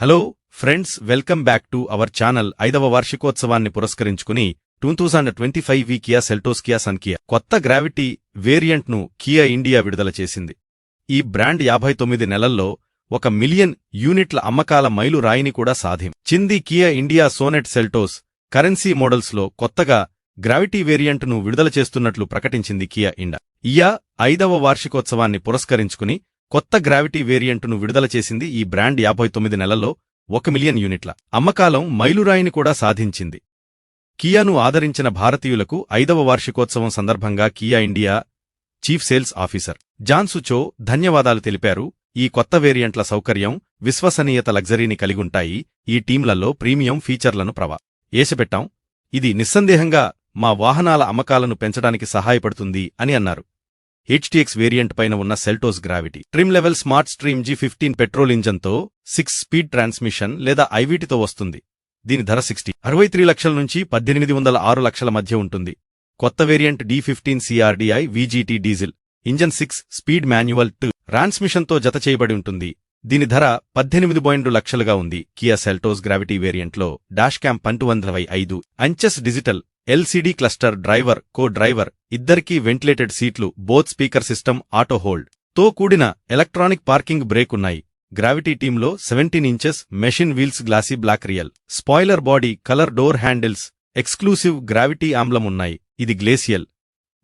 Hello friends welcome back to our channel ఐదవ వార్షికోత్సవాన్ని పురస్కరించుకుని టూ థౌజండ్ ట్వంటీ ఫైవ్ వి కియా సెల్టోస్ కియా కొత్త గ్రావిటీ వేరియంట్ను కియా ఇండియా విడుదల చేసింది. ఈ బ్రాండ్ యాభై తొమ్మిది నెలల్లో ఒక మిలియన్ యూనిట్ల అమ్మకాల మైలురాయిని కూడా సాధిం. చింది Kia India Sonet Seltos currency మోడల్స్లో కొత్తగా గ్రావిటీ వేరియంట్ను విడుదల చేస్తున్నట్లు ప్రకటించింది కియా ఇండా ఇయా ఐదవ వార్షికోత్సవాన్ని పురస్కరించుకుని కొత్త గ్రావిటీ వేరియంటును విడుదల చేసింది ఈ బ్రాండ్ యాభై తొమ్మిది నెలల్లో ఒక మిలియన్ యూనిట్ల. అమ్మకాలం మైలురాయిని కూడా సాధించింది. కియాను ఆదరించిన భారతీయులకు ఐదవ వార్షికోత్సవం సందర్భంగా Kia India chief sales officer Joon Sucho ధన్యవాదాలు తెలిపారు. ఈ కొత్త వేరియంట్ల సౌకర్యం విశ్వసనీయత లగ్జరీని కలిగుంటాయి. ఈ టీంలలో ప్రీమియం ఫీచర్లను ప్రవా ఏసపెట్టాం ఇది నిస్సందేహంగా మా వాహనాల అమ్మకాలను పెంచడానికి సహాయపడుతుంది అని అన్నారు. హెచ్టీఎక్స్ వేరియంట్ పైన ఉన్న Seltos gravity. Trim level smart stream G fifteen petrol ఇంజన్తో six speed transmission లేదా ఐవీటీతో వస్తుంది. దీని ధర సిక్స్టీ. అరవై త్రీ లక్షల నుంచి పద్దెనిమిది వందల ఆరు లక్షల మధ్య ఉంటుంది. కొత్త variant D fifteen CRDi VGT diesel. Engine six speed manual to. ట్రాన్స్మిషన్తో జత చేయబడి ఉంటుంది. దీని ధర పద్దెనిమిది పాయింట్ లక్షలుగా ఉంది. కియా సెల్టోస్ గ్రావిటీ వేరియంట్లో డాష్ క్యామ్ పంటు వందలవై ఐదు. Inches digital LCD cluster driver co driver ఇద్దరికీ వెంటిలేటెడ్ సీట్లు Bose speaker system auto hold. తో కూడిన ఎలక్ట్రానిక్ పార్కింగ్ బ్రేక్ ఉన్నాయి గ్రావిటీ టీంలో seventeen inches machine wheels glossy black rear. Spoiler body colour door handles exclusive gravity ఆమ్లం ఉన్నాయి ఇది glacial.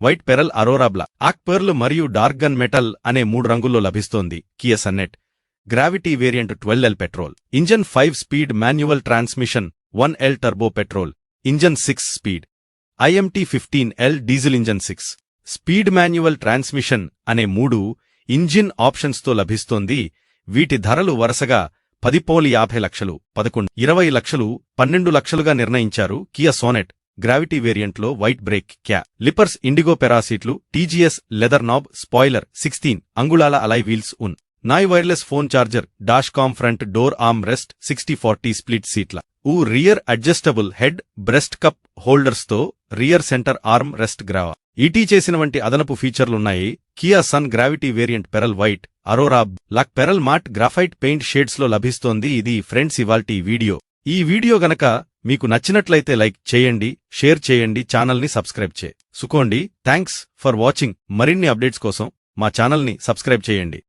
White pearl aurora black pearl మరియు డార్గన్ మెటల్ అనే మూడు రంగుల్లో లభిస్తోంది. Kia Sonet. Gravity variant twelve L petrol. Engine five speed manual transmission one L turbo petrol. Engine six speed. IMT fifteen L diesel engine six. Speed manual transmission అనే మూడు engine ఆప్షన్స్తో లభిస్తోంది. వీటి ధరలు వరుసగా పది పోలి యాభై లక్షలు పదకొండు ఇరవై లక్షలు పన్నెండు లక్షలుగా నిర్ణయించారు కియా సోనెట్. గ్రావిటీ వేరియంట్లో white brake calipers indigo పెరాసీట్లు TGS leather knob spoiler sixteen అంగుళాల అలై వీల్స్ ఉన్. నాయ్ wireless phone charger dash cam front door arm rest sixty forty split సీట్ల. ఊ rear adjustable head rest cup హోల్డర్స్తో rear centre arm rest గ్రావా. ఈటీ చేసిన వంటి అదనపు ఫీచర్లున్నాయి. Kia Sonet gravity variant pearl white aurora black pearl matte graphite paint షేడ్స్లో లభిస్తోంది. ఇది friends ఇవాల్టి వీడియో. ఈ వీడియో గనక మీకు నచ్చినట్లయితే లైక్ చేయండి షేర్ చేయండి ఛానల్ని సబ్స్క్రైబ్ చే. సుకోండి. Thanks for watching. మరిన్ని అప్డేట్స్ కోసం మా ఛానల్ని సబ్స్క్రైబ్ చేయండి.